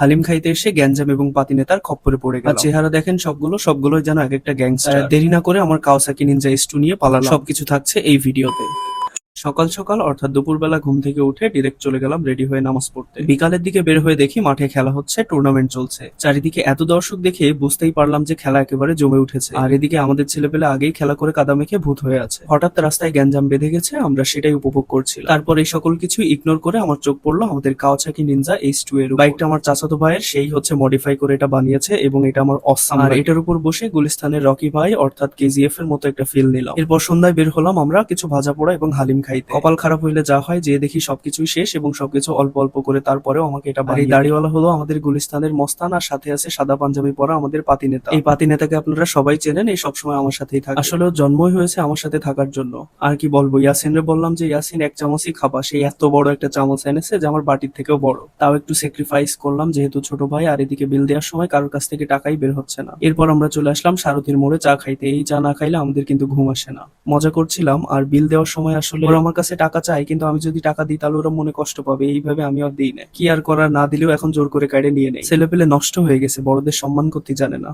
হালিম খাইতে এসে গ্যাঞ্জাম এবং পাতিনে তার খপ্পরে পড়ে গেল। চেহারা দেখেন সবগুলো সবগুলো যেন এক একটা গ্যাংস্টার। দেরি না করে আমার কাওসাকি নিনজা এস টু নিয়ে পালালো সবকিছু থাকছে এই ভিডিওতে। সকাল সকাল অর্থাৎ দুপুরবেলা ঘুম থেকে উঠে ডিরেক্ট চলে গেলাম রেডি হয়ে নামাজ পড়তে। বিকালের দিকে বের হয়ে দেখি মাঠে খেলা হচ্ছে টুর্নামেন্ট চলছে। চারিদিকে এত দর্শক দেখে বুঝতেই পারলাম যে খেলা একেবারে জমে উঠেছে। আর এদিকে আমাদের ছেলেপেলে আগেই খেলা করে কাদা মেখে ভূত হয়ে আছে। হঠাৎ রাস্তায় গ্যাঞ্জাম বেঁধে গেছে আমরা সেটাই উপভোগ করছিলাম। তারপর এই সকল কিছু ইগনোর করে আমার চোখ পড়ল আমাদের কাওয়াচাকি নিনজা এইচ টু এর। বাইকটা আমার চাচাতো ভাইয়ের সেই হচ্ছে মডিফাই করে এটা বানিয়েছে এবং এটা আমার অসাম আর এটার উপর বসে গুলিস্তানের রকি ভাই অর্থাৎ কেজিএফ এর মতো একটা ফিল নিলাম। এরপর সন্ধ্যায় বের হলাম আমরা কিছু ভাজা পোড়া এবং হালিম খাইতে। কপাল খারাপ হইলে যা হয় যে দেখি সবকিছুই শেষ এবং সবকিছু অল্প অল্প করে তারপরেও আমাকে এটা বাড়ি দাড়িওয়ালা হলো আমাদের গুলিস্তানের মস্তান আর সাথে আছে সাদা পাঞ্জাবি পরা আমাদের পাতি নেতা। এই পাতি নেতাকে আপনারা সবাই চেনেন এই সবসময় আমার সাথেই থাকে আসলে জন্মই হয়েছে আমার সাথে থাকার জন্য। আর কি বলব ইয়াসিনরে বললাম যে ইয়াসিন এক চামচই খাবা। সেই এত বড় একটা চামচ এনেছে যে আমার বাটির থেকেও বড়। তাও একটু স্যাক্রিফাইস করলাম যেহেতু ছোট ভাই আর এদিকে বিল দেওয়ার সময় কারোর কাছ থেকে টাকাই বের হচ্ছে না। এরপর আমরা চলে আসলাম সারথীর মোড়ে চা খাইতে। এই চা না খাইলে আমাদের কিন্তু ঘুম আসে না। মজা করছিলাম আর বিল দেওয়ার সময় আসলে ওরা আমার কাছে টাকা চায়, কিন্তু আমি যদি টাকা দিই, তাহলে ওরা মনে কষ্ট পাবে। এইভাবে আমি আর দিই না। কি আর করার না দিলেও এখন জোর করে কাইডে নিয়ে নেই। ছেলে পেলে নষ্ট হয়ে গেছে, বড়দের সম্মান করতে জানে না।